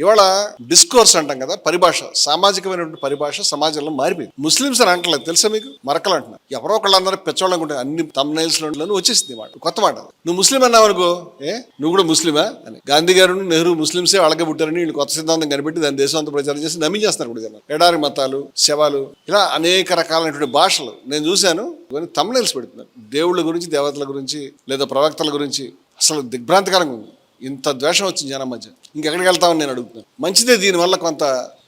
ఇవాళ డిస్కోర్స్ అంటాం కదా పరిభాష సామాజికమైనటువంటి పరిభాష సమాజంలో మారిపోయింది. ముస్లిమ్స్ అని అంటలేదు తెలుసా మీకు? మరకలు అంటున్నారు ఎవరో ఒకళ్ళు అందరూ పెచ్చోళ్ళు అన్ని తమ్నైల్స్లో వచ్చేసింది మాట. కొత్త మాట నువ్వు ముస్లిం అన్నావు అనుకో ఏ? నువ్వు కూడా ముస్లిమా? అని. గాంధీ గారు నెహ్రూ ముస్లింసే వాళ్ళకే పుట్టారని వీళ్ళు కొత్త సిద్ధాంతం కనిపెట్టి దాని దేశం అంతా ప్రచారం చేసి నమ్మించేస్తున్నారు కూడా జనం ఎడారి మతాలు శవాలు ఇలా అనేక రకాలైనటువంటి భాషలు. నేను చూశాను కొన్ని తమ్నైల్స్ పెడుతున్నారు. దేవుళ్ళ గురించి దేవతల గురించి లేదా ప్రవక్తల గురించి అసలు దిగ్భ్రాంతికరంగా ఉంది. ఇంత ద్వేషం వచ్చింది జనం మధ్య. ఇంకెక్కడికి వెళ్తామని నేను అడుగుతున్నాను మంచిదే దీనివల్ల కొంత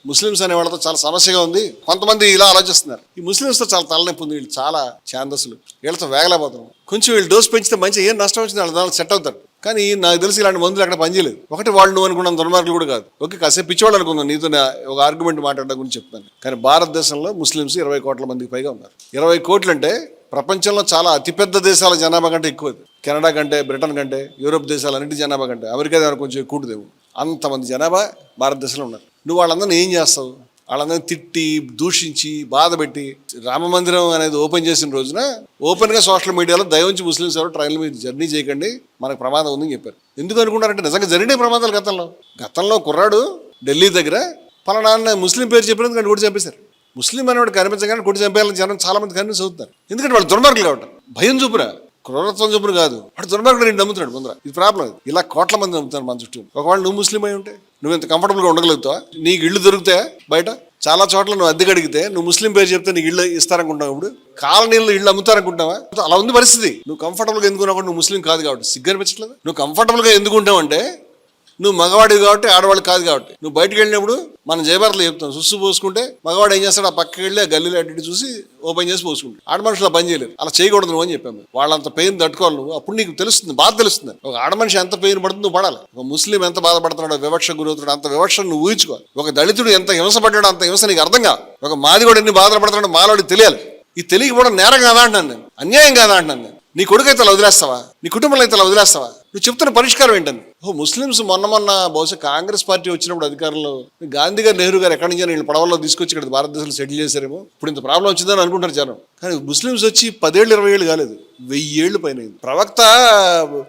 ముస్లిమ్స్ అనే వాళ్ళతో చాలా సమస్యగా ఉంది. కొంతమంది ఇలా ఆలోచిస్తున్నారు. ఈ ముస్లిమ్స్తో చాలా తలనొప్పి ఉంది. వీళ్ళు చాలా ఛాందస్సులు. వీళ్ళతో వేగలేకపోతున్నాం కొంచెం వీళ్ళు డోస్ పెంచితే మంచి ఏం నష్టం వచ్చింది వాళ్ళ దానికి సెట్ అవుతారు. కానీ నాకు తెలిసి ఇలాంటి మందులు అక్కడ పనిచేయలేదు ఒకటి వాళ్ళు నువ్వు అనుకున్న దుర్మార్గులు కూడా కాదు. ఓకే కాసేపు పిచ్చివాళ్ళు అనుకున్నాను నీతో ఒక ఆర్గ్యుమెంట్ మాట్లాడడం గురించి చెప్తాను. కానీ భారతదేశంలో ముస్లిమ్స్ ఇరవై కోట్ల మందికి పైగా ఉన్నారు. ఇరవై కోట్లు అంటే ప్రపంచంలో చాలా అతిపెద్ద దేశాల జనాభా కంటే ఎక్కువ కెనడా కంటే బ్రిటన్ కంటే యూరోప్ దేశాలన్నింటి జనాభా కంటే అమెరికా దగ్గర కొంచెం ఎక్కువ అంతమంది జనాభా భారతదేశంలో ఉన్నారు. నువ్వు వాళ్ళందరినీ ఏం చేస్తావు? వాళ్ళందరినీ తిట్టి దూషించి బాధపెట్టి రామ మందిరం అనేది ఓపెన్ చేసిన రోజున ఓపెన్గా సోషల్ మీడియాలో దయవంచి ముస్లిం ఎవరు ట్రైన్ల మీద జర్నీ చేయకండి మనకు ప్రమాదం ఉందని చెప్పారు. ఎందుకు అనుకుంటారంటే నిజంగా జరిగినాయి ప్రమాదాలు గతంలో. గతంలో కుర్రాడు ఢిల్లీ దగ్గర పలానా ముస్లిం పేరు చెప్పినందుకు కానీ కూడా చంపేశారు. ముస్లిం అనేవాడు కనిపించగానే కొట్టి చంపేయాలని జనం చాలా మంది కన్విన్స్ అవుతున్నారు ఎందుకంటే వాళ్ళు దుర్మార్గులు కాబట్టి భయం చూపురా. క్రూరత్వం చూపురు కాదు. వాడు దుర్మార్గుడు నేను నమ్ముతున్నాడు ముందర. ఇది ప్రాబ్లం ఇలా కోట్ల మంది నమ్ముతున్నారు మన చుట్టూ. ఒకవేళ నువ్వు ముస్లిం అయి ఉంటే నువ్వు ఇంత కంఫర్టబుల్గా ఉండగలుగుతావా? నీకు ఇల్లు దొరుకుతాయా బయట? చాలా చోట్ల నువ్వు అద్దెకి అడిగితే నువ్వు ముస్లిం పేరు చెప్తే నీకు ఇళ్ళు ఇస్తారనుకుంటావు ఇప్పుడు? కాలనీళ్ళు ఇల్లు అమ్ముతారనుకుంటావా? అలా ఉంది పరిస్థితి. నువ్వు కంఫర్టబుల్గా ఎందుకున్నావు కూడా నువ్వు ముస్లిం కాదు కాబట్టి. సిగ్గు అనిపించట్లేదు నువ్వు కంఫర్టబుల్గా ఎందుకుంటావు అంటే నువ్వు మగవాడివి కాబట్టి ఆడవాళ్ళు కాదు కాబట్టి. నువ్వు బయటకు వెళ్ళినప్పుడు మనం జయభారత్లో చెప్తాం సుస్సు పోసుకుంటే మగవాడు ఏం చేస్తాడు? ఆ పక్కకి వెళ్ళి ఆ గల్లీలో అటు ఇటు చూసి ఓపెన్ చేసి పోసుకుంటాడు. ఆడ మనుషులు పని చేయలేరు. అలా చేయకూడదు నువ్వు అని చెప్పాము వాళ్ళంత పెయిన్ తట్టుకోవాలి నువ్వు. అప్పుడు నీకు తెలుస్తుంది బాధ తెలుస్తుంది. ఒక ఆడ మనిషి ఎంత పెయిన్ పడుతుందో నువ్వు పడాలి. ఒక ముస్లిం ఎంత బాధపడుతున్నాడో వివక్ష గురవుతున్నాడు అంత వివక్ష నువ్వు ఊహించుకోవాలి. ఒక దళితుడు ఎంత హింసపడ్డాడో అంత హింస నీకు అర్థం కాదు. ఒక మాదిగోడు ఎన్ని బాధలు పడుతున్నాడో మాలోడి తెలియాలి. ఈ తెలియకపోవడం నేరం కాదా అంటున్నాను నేను. అన్యాయం కాదా అంటున్నాను నేను. నీ కొడుకు అయితే అలా వదిలేస్తావా? నీ కుటుంబంలో అయితే అలా వదిలేస్తావా? నువ్వు చెప్తున్న పరిష్కారం ఏంటని ఓ ముస్లిమ్స్ మొన్న మొన్న బహుశా కాంగ్రెస్ పార్టీ వచ్చినప్పుడు అధికారంలో గాంధీ గారు నెహ్రూ గారు ఎక్కడి నుంచి వీళ్ళు పడవల్లో తీసుకొచ్చి ఇక్కడ భారతదేశంలో సెటిల్ చేశారేమో. ఇప్పుడు ఇంత ప్రాబ్లం వచ్చిందని అనుకుంటారు జనం. కానీ ముస్లిమ్స్ వచ్చి పదేళ్ళు ఇరవై ఏళ్ళు కాలేదు. వెయ్యి ఏళ్ళు పైన ప్రవక్త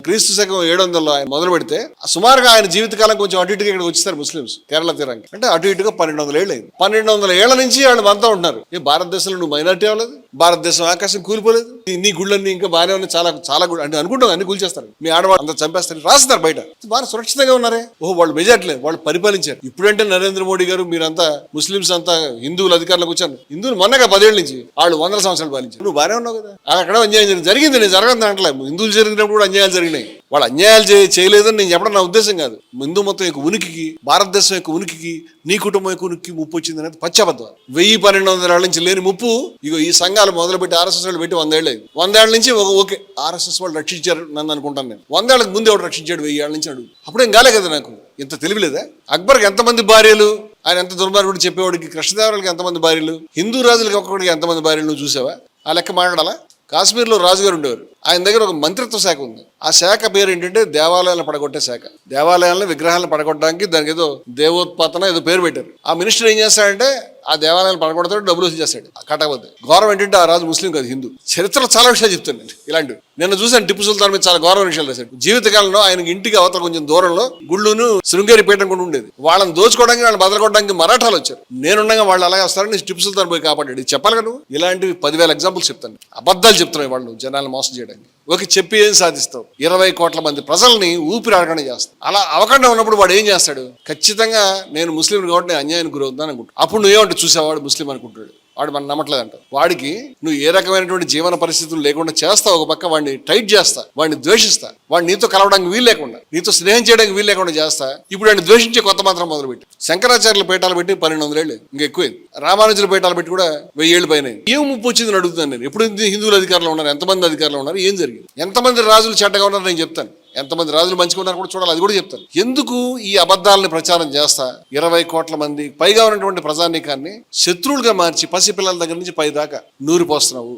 క్రీస్తు శకం ఏడు వందల్లో ఆయన మొదలు పెడితే సుమారుగా ఆయన జీవితకాలం కొంచెం అటు ఇటుగా ఇక్కడ వచ్చేస్తారు ముస్లిమ్స్ కేరళ తీరానికి. అంటే అటు ఇటుగా పన్నెండు వందల ఏళ్ళు అయింది. పన్నెండు వందల ఏళ్ళ నుంచి వాళ్ళు మనతో ఉంటున్నారు. ఏ భారతదేశంలో నువ్వు మైనార్టీ అవ్వలేదు. భారతదేశం ఆకాశం కూలిపోలేదు. నీ- గుళ్ళన్నీ ఇంకా బాగానే ఉన్నాయి. చాలా చాలా గుడి అంటే అనుకుంటాం అన్ని కూల్చేస్తారు. మీ ఆడవాళ్ళు అంతా చంపేస్తారు. రాస్తారు బయట. బాగా సురక్షితంగా ఉన్నారే? ఓహో వాళ్ళు మెజార్టీ లేదు వాళ్ళు పరిపాలించారు. ఇప్పుడంటే నరేంద్ర మోడీ గారు మీరంతా ముస్లిమ్స్ అంతా హిందువులు అధికారులకు వచ్చారు. హిందువులు మొన్నగా పదేళ్ళ నుంచి వాళ్ళు వందల సంవత్సరాలు పాలించారు. నువ్వు బాగానే ఉన్నావు కదా. అక్కడ అన్యాయం జరిగింది. జరిగింది నేను జరగదు అంటలే. హిందువులు జరిగినప్పుడు కూడా అన్యాయాలు జరిగినాయి. వాళ్ళు అన్యాయాలు చే- చేయలేదని నేను చెప్పడం నా ఉద్దేశం కాదు. హిందూ మొత్తం యొక్క ఉనికికి భారతదేశం యొక్క ఉనికికి నీ కుటుంబం యొక్క ఉనికి ముప్పు వచ్చింది అనేది పచ్చబద్ధం వెయ్యి పన్నెండు వందల ఏళ్ళ నుంచి లేని ముప్పు ఇగో ఈ సంఘాలు మొదలుపెట్టి ఆర్ఎస్ఎస్ వాళ్ళు పెట్టి వందేళ్ళు అయింది వందేళ్ళ నుంచి ఒక ఓకే ఆర్ఎస్ఎస్ వాళ్ళు రక్షించారు నన్ను అనుకుంటాను నేను. వందేళ్ళకి ముందు ఎవడు రక్షించాడు వెయ్యి ఏళ్ళ నుంచి అడుగు. అప్పుడేం కాలే కదా నాకు? ఇంత తెలివిలేదా అక్బర్కి ఎంతమంది భార్యలు? ఆయన ఎంత దుర్మార్గుడు చెప్పేవాడికి కృష్ణదేవరాయలకి ఎంతమంది భార్యలు? హిందూ రాజులకి ఒక్కొక్కడికి ఎంతమంది భార్యలు నువ్వు చూసావా? ఆ లెక్క మాట్లాడాలా? కాశ్మీర్లో రాజుగారు ఉండేవారు. ఆయన దగ్గర ఒక మంత్రిత్వ శాఖ ఉంది. ఆ శాఖ పేరు ఏంటంటే దేవాలయాలను పడగొట్టే శాఖ. దేవాలయాలను విగ్రహాలను పడగొట్టడానికి దానికి ఏదో దేవోత్పాతన ఏదో పేరు పెట్టారు. ఆ మినిస్టర్ ఏం చేస్తాడంటే ఆ దేవాలయాలు పడగొడతాడు డబ్బులు వసూలు చేస్తాడు. కట్టకపోతే గౌరవం ఏంటంటే ఆ రాజు ముస్లిం కాదు హిందూ. చరిత్రలో చాలా విషయాలు చెప్తాను నేను ఇలాంటివి. నిన్న చూసాను టిప్పు సుల్తాన్ మీద చాలా గౌరవ విషయాలు రాశాడు. జీవితకాలంలో ఆయనకి ఇంటికి అవతల కొంచెం దూరంలో గుళ్ళును శృంగేరి పీఠం కూడా ఉండేది. వాళ్ళని దోచుకోవడానికి వాళ్ళని బదలకొట్టడానికి మరాఠాలు వచ్చారు. నేనుండగా వాళ్ళు అలాగే వస్తారని టిప్పు సుల్తాన్ పోయి కాపాడాడు. చెప్పాలి కదా నువ్వు? ఇలాంటివి పదివేల ఎగ్జాంపుల్స్ చెప్తాను. అబద్ధాలు చెప్తున్నాయి వాళ్ళు జనాలను మోసం చేయడానికి. ఒక చెప్పి ఏం సాధిస్తావు? ఇరవై కోట్ల మంది ప్రజల్ని ఊపిరి అడగడం చేస్తావు. అలా అవకుండా ఉన్నప్పుడు వాడు ఏం చేస్తాడు? ఖచ్చితంగా నేను ముస్లిం కాబట్టి నేను అన్యాయానికి గురవుతాను అనుకుంటా. అప్పుడు నువ్వేమంటే చూసేవాడు ముస్లిం అనుకుంటాడు? వాడు మనం నమ్మట్లేదంట. వాడికి నువ్వు ఏ రకమైనటువంటి జీవన పరిస్థితులు లేకుండా చేస్తావు ఒక పక్క వాడిని టైట్ చేస్తా వాడిని ద్వేషిస్తా వాడిని నీతో కలవడానికి వీలు లేకుండా నీతో స్నేహం చేయడానికి వీలు లేకుండా చేస్తా ఇప్పుడు వాడిని ద్వేషించే కొత్త మాత్రం మొదలుపెట్టి. శంకరాచార్యుల పీఠాలు పెట్టి పన్నెండు వందలేళ్ళు ఇంకా ఎక్కువైంది రామానుజుల పీఠాలు పెట్టి కూడా వెయ్యి ఏళ్ళు పైన ఏం ముప్పు వచ్చిందని అడుగుతున్నాను నేను. ఎప్పుడు హిందువులు అధికారులు ఉన్నారు? ఎంతమంది అధికారులు ఉన్నారు? ఏం జరిగింది? ఎంతమంది రాజులు చెడ్డగా ఉన్నారు నేను చెప్తాను. ఎంతమంది రాజులు మంచిగా ఉన్నారు కూడా చూడాలి అది కూడా చెప్తాను. ఎందుకు ఈ అబద్ధాలని ప్రచారం చేస్తా? ఇరవై కోట్ల మంది పైగా ఉన్నటువంటి ప్రజానీకాన్ని శత్రువులుగా మార్చి పసిపిల్లల దగ్గర నుంచి పై దాకా నూరిపోస్తున్నావు.